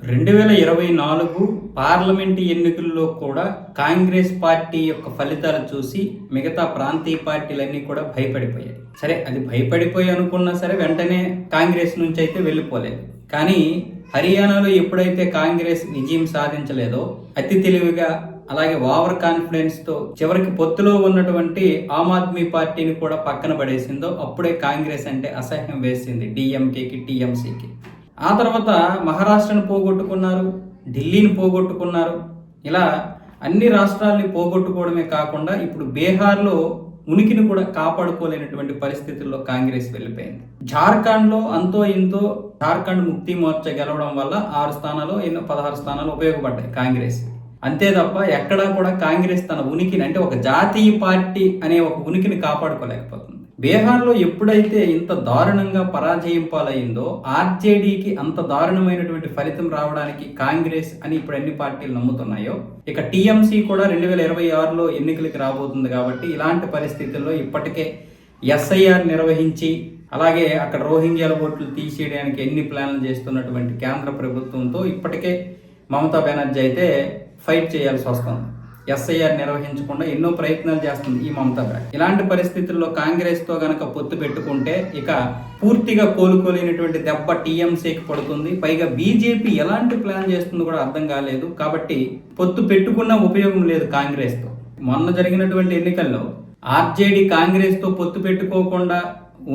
రెండు వేల ఇరవై నాలుగు పార్లమెంటు ఎన్నికల్లో కూడా కాంగ్రెస్ పార్టీ యొక్క ఫలితాలు చూసి మిగతా ప్రాంతీయ పార్టీలన్నీ కూడా భయపడిపోయాయి. సరే అది భయపడిపోయి అనుకున్నా సరే వెంటనే కాంగ్రెస్ నుంచి అయితే వెళ్ళిపోలేదు. కానీ హర్యానాలో ఎప్పుడైతే కాంగ్రెస్ విజయం సాధించలేదో అతి తెలివిగా అలాగే ఓవర్ కాన్ఫిడెన్స్తో చివరికి పొత్తులో ఉన్నటువంటి ఆమ్ ఆద్మీ పార్టీని కూడా పక్కన పడేసిందో అప్పుడే కాంగ్రెస్ అంటే అసహ్యం వేసింది డిఎంకేకి టీఎంసీకి ఆ తర్వాత మహారాష్ట్రను పోగొట్టుకున్నారు ఢిల్లీని పోగొట్టుకున్నారు. ఇలా అన్ని రాష్ట్రాల్ని పోగొట్టుకోవడమే కాకుండా ఇప్పుడు బీహార్లో ఉనికిని కూడా కాపాడుకోలేనటువంటి పరిస్థితుల్లో కాంగ్రెస్ వెళ్ళిపోయింది. జార్ఖండ్లో అంతో ఇంతో జార్ఖండ్ ముక్తి మోర్చా గెలవడం వల్ల ఆరు స్థానాలు ఎన్నో పదహారు స్థానాలు ఉపయోగపడ్డాయి కాంగ్రెస్. అంతే తప్ప ఎక్కడా కూడా కాంగ్రెస్ తన ఉనికిని అంటే ఒక జాతీయ పార్టీ అనే ఒక ఉనికిని కాపాడుకోలేకపోతుంది. బీహార్లో ఎప్పుడైతే ఇంత దారుణంగా పరాజయం పాలైందో ఆర్జేడీకి అంత దారుణమైనటువంటి ఫలితం రావడానికి కాంగ్రెస్ అని ఇప్పుడు అన్ని పార్టీలు నమ్ముతున్నాయో ఇక టీఎంసీ కూడా రెండు వేల ఇరవై ఆరులో ఎన్నికలకి రాబోతుంది కాబట్టి ఇలాంటి పరిస్థితుల్లో ఇప్పటికే ఎస్ఐఆర్ నిర్వహించి అలాగే అక్కడ రోహింగ్యాల ఓట్లు తీసేయడానికి ఎన్ని ప్లాన్లు చేస్తున్నటువంటి కేంద్ర ప్రభుత్వంతో ఇప్పటికే మమతా బెనర్జీ అయితే ఫైట్ చేయాల్సి వస్తుంది. ఎస్ఐఆర్ నిర్వహించకుండా ఎన్నో ప్రయత్నాలు చేస్తుంది ఈ మమతా బ్యాగ్ ఇలాంటి పరిస్థితుల్లో కాంగ్రెస్తో గనక పొత్తు పెట్టుకుంటే ఇక పూర్తిగా కోలుకోలేనటువంటి దెబ్బ టీఎంసీకి పడుతుంది. పైగా బీజేపీ ఎలాంటి ప్లాన్ చేస్తుందో కూడా అర్థం కాలేదు. కాబట్టి పొత్తు పెట్టుకున్న ఉపయోగం లేదు కాంగ్రెస్తో మొన్న జరిగినటువంటి ఎన్నికల్లో ఆర్జేడీ కాంగ్రెస్తో పొత్తు పెట్టుకోకుండా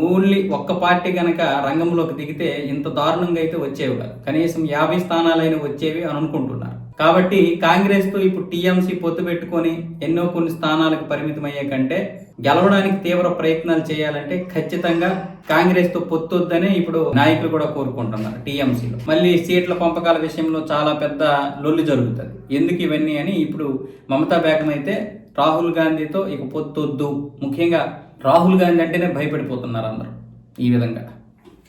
ఓన్లీ ఒక్క పార్టీ కనుక రంగంలోకి దిగితే ఇంత దారుణంగా అయితే వచ్చేవి కాదు. కనీసం యాభై స్థానాలైన వచ్చేవి అని అనుకుంటున్నారు. కాబట్టి కాంగ్రెస్తో ఇప్పుడు టీఎంసీ పొత్తు పెట్టుకొని ఎన్నో కొన్ని స్థానాలకు పరిమితమయ్యే కంటే గెలవడానికి తీవ్ర ప్రయత్నాలు చేయాలంటే ఖచ్చితంగా కాంగ్రెస్తో పొత్తొద్దనే ఇప్పుడు నాయకులు కూడా కోరుకుంటున్నారు టీఎంసీలో. మళ్ళీ సీట్ల పంపకాల విషయంలో చాలా పెద్ద లొల్లు జరుగుతుంది. ఎందుకు ఇవన్నీ అని ఇప్పుడు మమతా బేగం అయితే రాహుల్ గాంధీతో ఇక పొత్తొద్దు. ముఖ్యంగా రాహుల్ గాంధీ అంటేనే భయపడిపోతున్నారు అందరూ ఈ విధంగా.